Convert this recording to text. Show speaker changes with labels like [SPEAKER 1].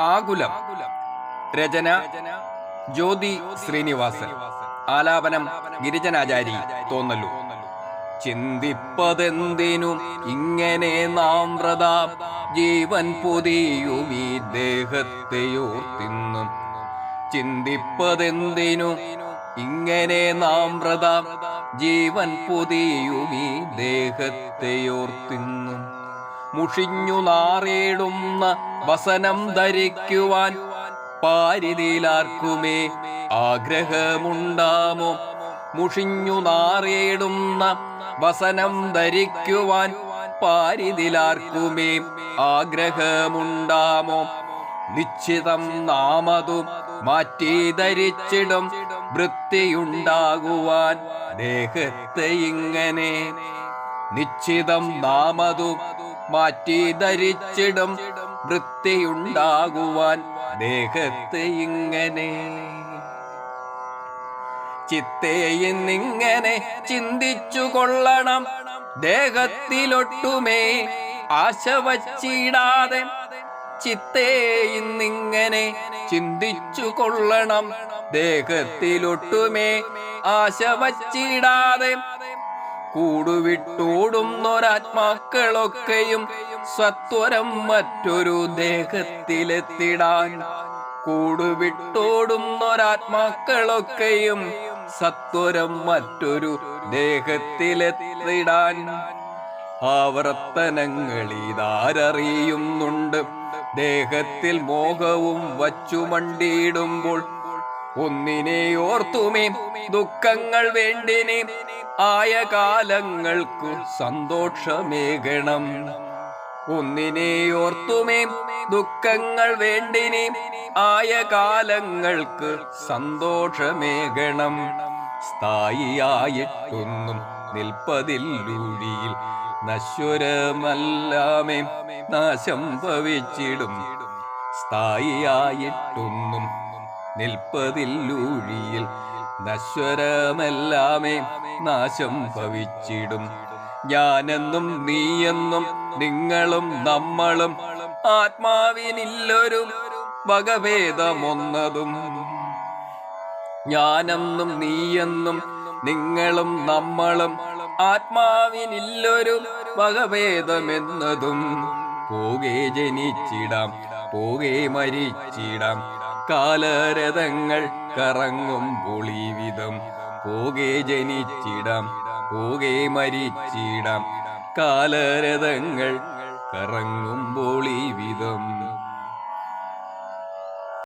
[SPEAKER 1] ആകുലം. രചന ജ്യോതി ശ്രീനിവാസൻ. ആലാപനം ഗിരിജനാചാരി തോന്നലു ചിന്തിപ്പതെന്തിനു? ഇങ്ങനെ നാം വ്രത ജീവൻ പൊതിയും ഈ ദേഹത്തെയോർത്തിന്നും. ചിന്തിപ്പതെന്തിനു? ഇങ്ങനെ നാം വ്രത ജീവൻ പൊതിയും ഈ ദേഹത്തെയോർത്തിന്നും. മുഷിഞ്ഞു നാറേടുന്ന വസനം ധരിക്കുവാൻ പാരിതിലാർക്കുമേ ആഗ്രഹമുണ്ടാമോ? മുഷിഞ്ഞു നാറേടുന്ന വസനം ധരിക്കുവാൻ പാരിതിലാർക്കുമേ ആഗ്രഹമുണ്ടാമോ? നിശ്ചിതം നാമതു മാറ്റി ധരിച്ചിടും വൃത്തിയുണ്ടാകുവാൻ ദേഹത്തെ ഇങ്ങനെ. നിശ്ചിതം നാമതു മാറ്റി ധരിച്ചിടും വൃത്തിയുണ്ടാകുവാൻ ദേഹത്തെ ഇങ്ങനെ. ചിത്തേയിന്നിങ്ങനെ ചിന്തിച്ചു കൊള്ളണം ദേഹത്തിലൊട്ടുമേ ആശ വച്ചിടാതെ. ചിത്തേയിന്നിങ്ങനെ ചിന്തിച്ചു കൊള്ളണം ദേഹത്തിലൊട്ടുമേ ആശ വച്ചിടാതെ. കൂടുവിട്ടോടുന്നൊരാത്മാക്കളൊക്കെയും സത്വരം മറ്റൊരു ദേഹത്തിലെത്തിടാൻ കൂടുവിട്ടോടുന്നൊരാത്മാക്കളൊക്കെയും സത്വരം മറ്റൊരു ദേഹത്തിലെത്തിടാൻ ആവർത്തനങ്ങളിതാരറിയുന്നുണ്ട്. ദേഹത്തിൽ മോഹവും വച്ചു മണ്ടിയിടുമ്പോൾ ഒന്നിനെ ഓർത്തുമേ ദുഃഖങ്ങൾ വേണ്ടിനെ. ആയ കാലങ്ങൾക്കു സന്തോഷമേകണം. ഒന്നിനെ ഓർത്തുമേ ദുഃഖങ്ങൾ വേണ്ടിനെ. ആയ കാലങ്ങൾക്ക് സന്തോഷമേകണം. സ്ഥായിയായിട്ടൊന്നും നിൽപ്പതില്ലൂഴിയിൽ നശ്വരമല്ലാമേ നാശം ഭവിച്ചിടും. സ്ഥായിയായിട്ടൊന്നും നിൽപ്പതില്ലൂഴിയിൽ നശ്വരമെല്ലാമേ നാശം ഭവിച്ചിടും. ഞാനെന്നും നീയെന്നും നിങ്ങളും നമ്മളും ആത്മാവിനില്ലൊരു വകഭേദമൊന്നതും. ഞാനെന്നും നീയെന്നും നിങ്ങളും നമ്മളും ആത്മാവിനില്ലൊരു വകഭേദമെന്നതും. പോകെ ജനിച്ചിടാം പോകെ മരിച്ചിടാം. കാലരഥങ്ങൾ കറങ്ങും പൊളിവിധം പോകെ ജനിച്ചിടാം പോകെ മരിച്ചിടാം. കാലരഥങ്ങൾ കറങ്ങുമ്പോൾ ഈ വിധം